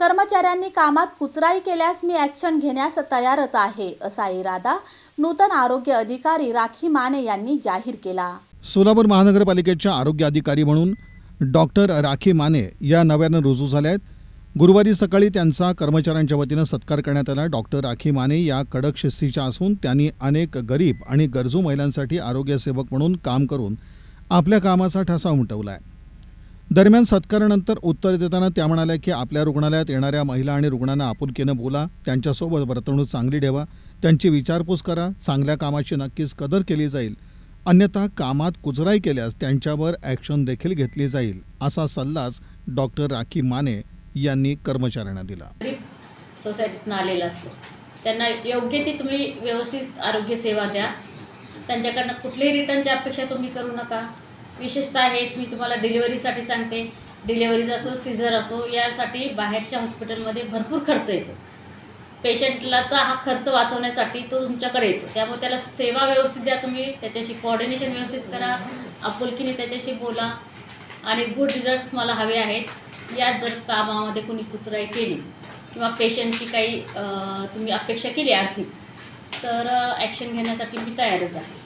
कर्मचाऱ्यांनी कामात कुचराई केल्यास मी ॲक्शन घेण्यास तयारच आहे असा इरादा नूतन आरोग्य अधिकारी राखी माने यांनी जाहीर केला. सोलापूर महानगरपालिकेच्या आरोग्य अधिकारी म्हणून डॉक्टर राखी माने या नव्यानं रुजू झाल्या आहेत गुरुवारी सकाळी त्यांचा कर्मचाऱ्यांच्या वतीनं सत्कार करण्यात आला. डॉक्टर राखी माने या कडक शिस्तीच्या असून त्यांनी अनेक गरीब आणि गरजू महिलांसाठी आरोग्यसेवक म्हणून काम करून आपल्या कामाचा ठसा उमटवला आहे दरम्यान सत्कारानंतर उत्तर देताना त्या म्हणाल्या की आपल्या रुग्णालयात येणाऱ्या महिला आणि रुग्णांना आपुलकीनं बोला त्यांच्यासोबत वर्तणूक चांगली ठेवा त्यांची विचारपूस करा चांगल्या कामाची नक्कीच कदर केली जाईल. अन्यथा कामात कुजराई केल्यास त्यांच्यावर ॲक्शन देखील घेतली जाईल असा सल्लाच डॉक्टर राखी माने यांनी कर्मचाऱ्यांना दिला. सोसायटीतून आलेला असतो. त्यांना योग्य ती तुम्ही व्यवस्थित आरोग्य सेवा द्या. त्यांच्याकडनं कुठलीही रिटर्नची अपेक्षा तुम्ही करू नका. विशेषतः आहेत मी तुम्हाला डिलिव्हरीसाठी सांगते. डिलिव्हरीज असो सिझर असो यासाठी बाहेरच्या हॉस्पिटलमध्ये भरपूर खर्च येतो. पेशंटलाचा हा खर्च वाचवण्यासाठी तो तुमच्याकडे येतो. त्यामुळे त्याला सेवा व्यवस्थित द्या तुम्ही. त्याच्याशी कोऑर्डिनेशन व्यवस्थित करा. आपुलकीने त्याच्याशी बोला. आणि गुड रिझल्ट्स मला हवे आहेत. यात जर कामामध्ये कोणी कुचराई केली किंवा पेशंटची काही तुम्ही अपेक्षा केली आर्थिक तर ॲक्शन घेण्यासाठी मी तयारच आहे.